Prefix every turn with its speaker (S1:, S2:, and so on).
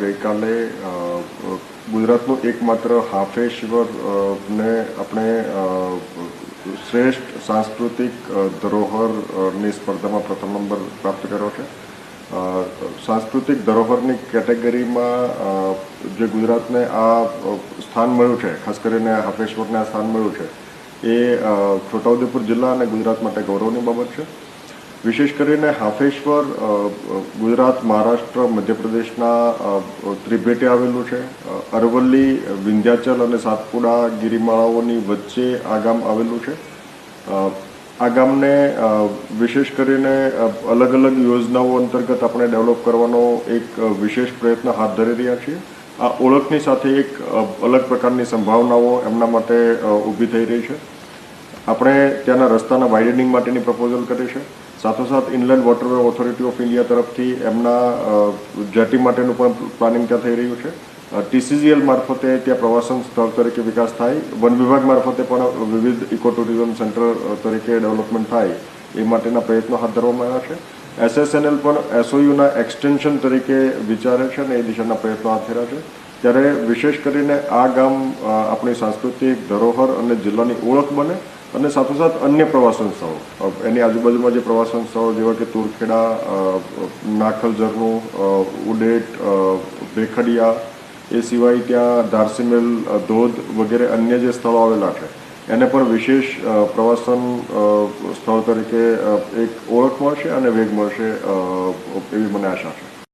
S1: ગઈકાલે ગુજરાતનું એકમાત્ર હાફેશ્વર ને આપણે શ્રેષ્ઠ સાંસ્કૃતિક ધરોહરની સ્પર્ધામાં પ્રથમ નંબર પ્રાપ્ત કર્યો છે. સાંસ્કૃતિક ધરોહરની કેટેગરીમાં જે ગુજરાતને આ સ્થાન મળ્યું છે, ખાસ કરીને હાફેશ્વરને આ સ્થાન મળ્યું છે, એ છોટાઉદેપુર જિલ્લા અને ગુજરાત માટે ગૌરવની બાબત છે. વિશેષ કરીને હાફેશ્વર ગુજરાત, મહારાષ્ટ્ર, મધ્યપ્રદેશના ત્રિભેટે આવેલું છે. અરવલ્લી, વિંધ્યાચલ અને સાતપુડા ગિરિમાળાઓની વચ્ચે આ ગામ આવેલું છે. આ ગામને વિશેષ કરીને અલગ અલગ યોજનાઓ અંતર્ગત આપણે ડેવલપ કરવાનો એક વિશેષ પ્રયત્ન હાથ ધરી રહ્યા છીએ. આ ઓળખની સાથે એક અલગ પ્રકારની સંભાવનાઓ એમના માટે ઊભી થઈ રહી છે. આપણે ત્યાંના રસ્તાના વાઇડનિંગ માટેની પ્રપોઝલ કરી છે. સાથોસાથ inland waterway authority of India તરફથી એમના જેટી માટેનું પણ પ્લાનિંગ ત્યાં થઈ રહ્યું છે. ટીસીજીએલ મારફતે ત્યાં પ્રવાસન સ્થળ તરીકે વિકાસ થાય. વન વિભાગ મારફતે પણ વિવિધ ઇકો ટુરિઝમ સેન્ટર તરીકે ડેવલપમેન્ટ થાય એ માટેના પ્રયત્નો હાથ ધરવામાં આવ્યા છે. એસએસએનએલ પણ એસઓયુના એક્સટેન્શન તરીકે વિચારે છે અને એ દિશાના પ્રયત્નો હાથ ધર્યા છે. ત્યારે વિશેષ કરીને આ ગામ આપણી સાંસ્કૃતિક ધરોહર અને જિલ્લાની ઓળખ બને અને સાથોસાથ અન્ય પ્રવાસન સ્થળો એની આજુબાજુમાં જે પ્રવાસન સ્થળો જેવા કે તુરખેડા નાખલ ઝરણું ઉડેટ ભેખડિયા, એ સિવાય ત્યાં ધારસીમેલ ધોધ વગેરે અન્ય જે સ્થળો આવેલા છે, એને પણ વિશેષ પ્રવાસન સ્થળ તરીકે એક ઓળખ મળશે અને વેગ મળશે એવી મને આશા છે.